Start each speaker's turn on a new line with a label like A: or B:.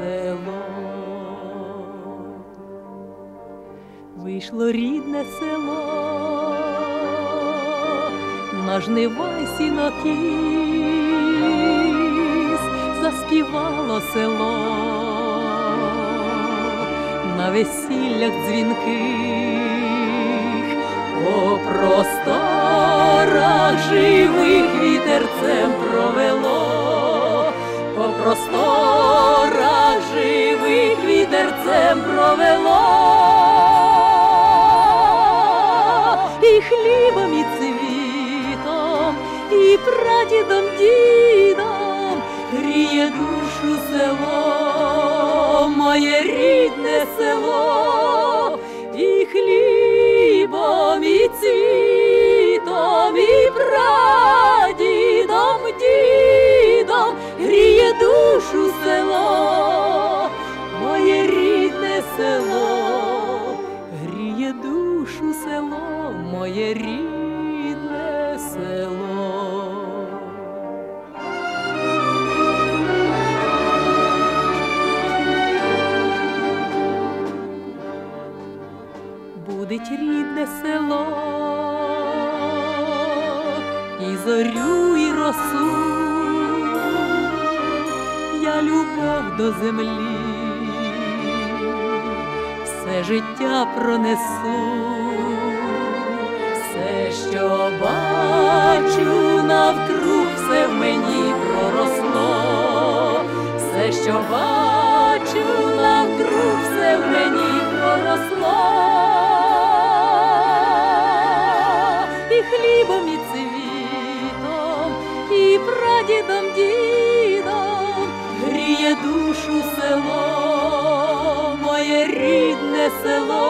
A: село. Вийшло рідне село, на жнива й сінокіс, заспівало село, на весіллях дзвінких, по просторах живих вітерцем провело, по вітерцем провело, і хлібом, і цвітом, і прадідом, дідом гріє душу село, моє рідне село, душу село, моє рідне село. Будить рідне село, і зорю, і росу, я любов до землі, все життя пронесу, все, що бачу навкруг, все в мені проросло, все, що бачу навкруг, все в мені проросло, і хлібом, і цвітом, і прадідом, дідом гріє душу село, моє рідне село.